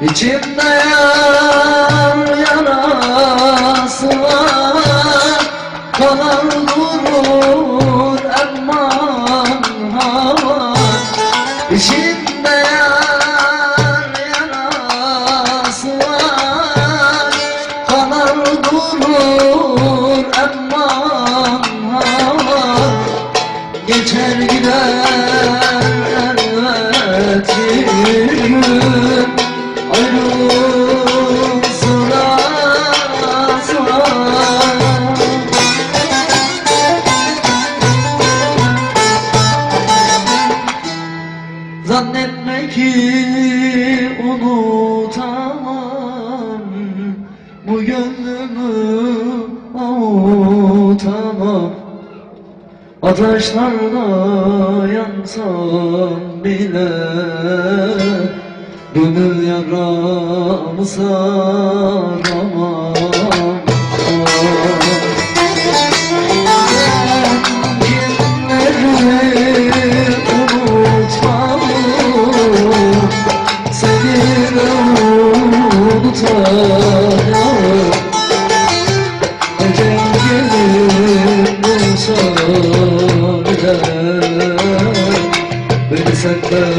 İçimde yan yarası var. Kalan durur emman hava İçimde yan yarası var. Kalan durur emman hava Geçer gider elbette gönlümü avutamam. Ateşlarda yansam bile Gönül yaramı saramam. Unutmam. Seni unutamam सकल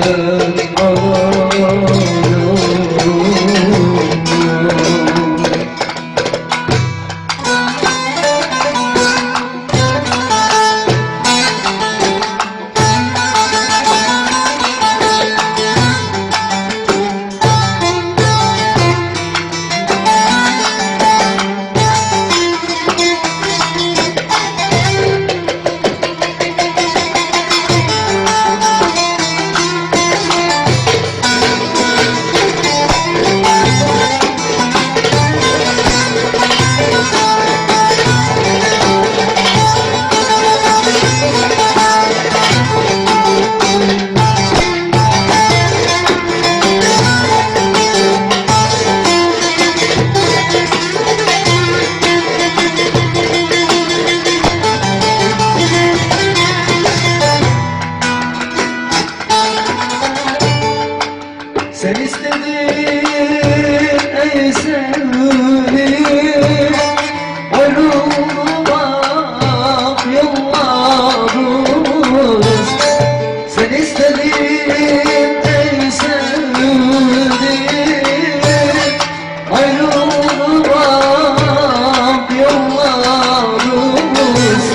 Ayrılmak yollarımız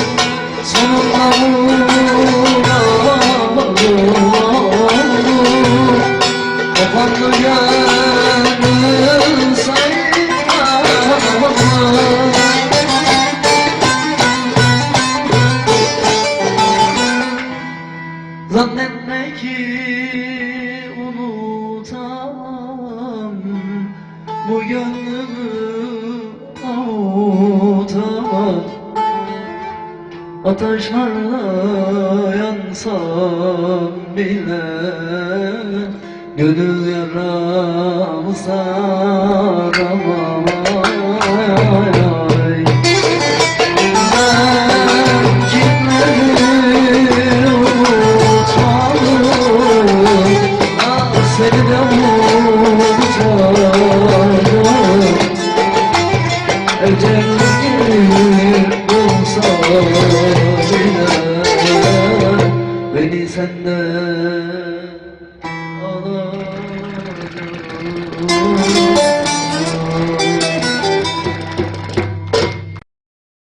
Sonunda vuramadım Kapandı sayfama Zannetme ki unutamam Bu gönlümü avutamam Ateşlerle yansam bile Gönül yaramı saramam. Seni de unutmadım